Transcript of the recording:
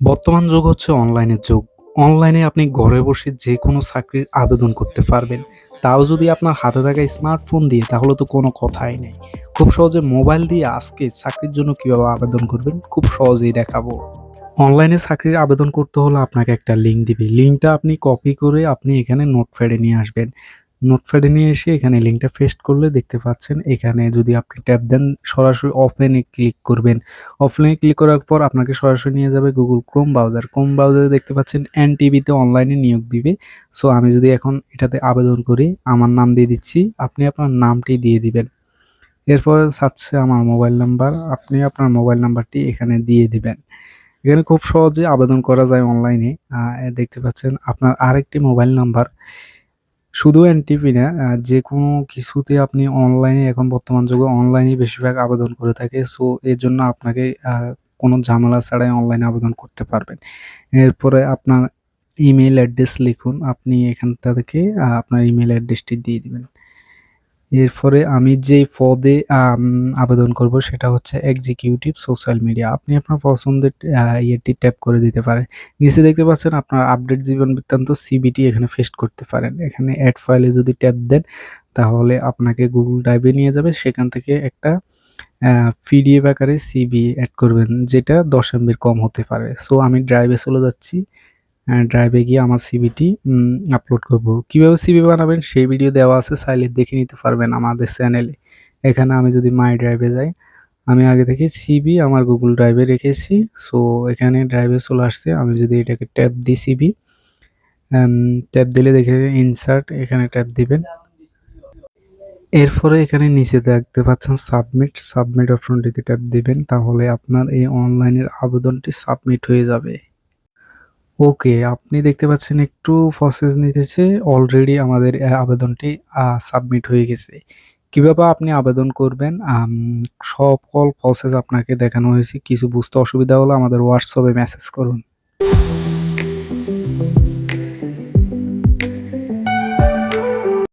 বর্তমান যুগ হচ্ছে অনলাইনের যুগ। অনলাইনে আপনি ঘরে বসে যে কোনো চাকরির আবেদন করতে পারবেন। তাও যদি আপনার হাতে থাকা স্মার্টফোন দিয়ে, তাহলে তো কোনো কথাই নেই। খুব সহজে মোবাইল দিয়ে আজকে চাকরির জন্য কীভাবে আবেদন করবেন, খুব সহজেই দেখাবো। অনলাইনে চাকরির আবেদন করতে হলে আপনাকে একটা লিঙ্ক দিবে। লিঙ্কটা আপনি কপি করে আপনি এখানে নোটপ্যাডে নিয়ে আসবেন। নোটপ্যাডে নিয়ে এসে এখানে লিঙ্কটা পেস্ট করলে দেখতে পাচ্ছেন এখানে যদি আপনি ট্যাপ দেন সরাসরি অফলাইনে ক্লিক করবেন। অফলাইনে ক্লিক করার পর আপনাকে সরাসরি নিয়ে যাবে গুগল Chrome ব্রাউজার। Chrome ব্রাউজারে দেখতে পাচ্ছেন এন টিভিতে অনলাইনে নিয়োগ দিবে। সো আমি যদি এখন এটাতে আবেদন করি, আমার নাম দিয়ে দিচ্ছি। আপনি আপনার নামটি দিয়ে দিবেন। এরপরে চাচ্ছে আমার মোবাইল নাম্বার। আপনি আপনার মোবাইল নাম্বারটি এখানে দিয়ে দিবেন। এখানে খুব সহজে আবেদন করা যায় অনলাইনে। দেখতে পাচ্ছেন আপনার আরেকটি মোবাইল নাম্বার শুধু এনটিপি না যে কোনো কিছুতে আপনি অনলাইনে এখন বর্তমান যুগে অনলাইনে বেশিরভাগ আবেদন করে থাকে। সো এর জন্য আপনাকে কোনো ঝামেলা ছাড়াই অনলাইনে আবেদন করতে পারবেন। এরপরে আপনার ইমেল অ্যাড্রেস লিখুন। আপনি এখান থেকে আপনার ইমেল অ্যাড্রেসটি দিয়ে দিবেন। এরপরে আমি যেই পদে আবেদন করব সেটা হচ্ছে এক্সিকিউটিভ সোশ্যাল মিডিয়া। আপনি আপনার পছন্দের ইয়েটি ট্যাপ করে দিতে পারেন। নিচে দেখতে পাচ্ছেন আপনার আপডেট জীবন বৃত্তান্ত সিভিটি এখানে ফেস্ট করতে পারেন। এখানে অ্যাড ফাইলে যদি ট্যাপ দেন, তাহলে আপনাকে গুগল ড্রাইভে নিয়ে যাবে। সেখান থেকে একটা পিডিএফ আকারে সিভি এড করবেন, যেটা ১০ এমবির কম হতে পারে। সো আমি ড্রাইভে চলে যাচ্ছি। ড্রাইভে গিয়ে আমার সিবিটি আপলোড করব। কীভাবে সিভি বানাবেন সেই ভিডিও দেওয়া আছে চাইলে দেখে নিতে পারবেন আমাদের চ্যানেলে। এখানে আমি যদি মাই ড্রাইভে যাই, আমি আগে থেকে সিবি আমার গুগল ড্রাইভে রেখেছি। সো এখানে ড্রাইভে চলে আসছে। আমি যদি এটাকে ট্যাপ দিই সিবি ট্যাপ দিলে দেখে ইনসার্ট এখানে ট্যাপ দিবেন। এরপরে এখানে নিচে দেখতে পাচ্ছেন সাবমিট, সাবমিট অপশনটিতে ট্যাপ দিবেন। তাহলে আপনার এই অনলাইনের আবেদনটি সাবমিট হয়ে যাবে। ওকে, আপনি দেখতে পাচ্ছেন একটু প্রসেস নিতেছে। অলরেডি আমাদের আবেদনটি সাবমিট হয়ে গেছে। কীভাবে আপনি আবেদন করবেন আম সকল প্রসেস আপনাকে দেখানো হয়েছে। কিছু বুঝতে অসুবিধা হলে আমাদের এ মেসেজ করুন।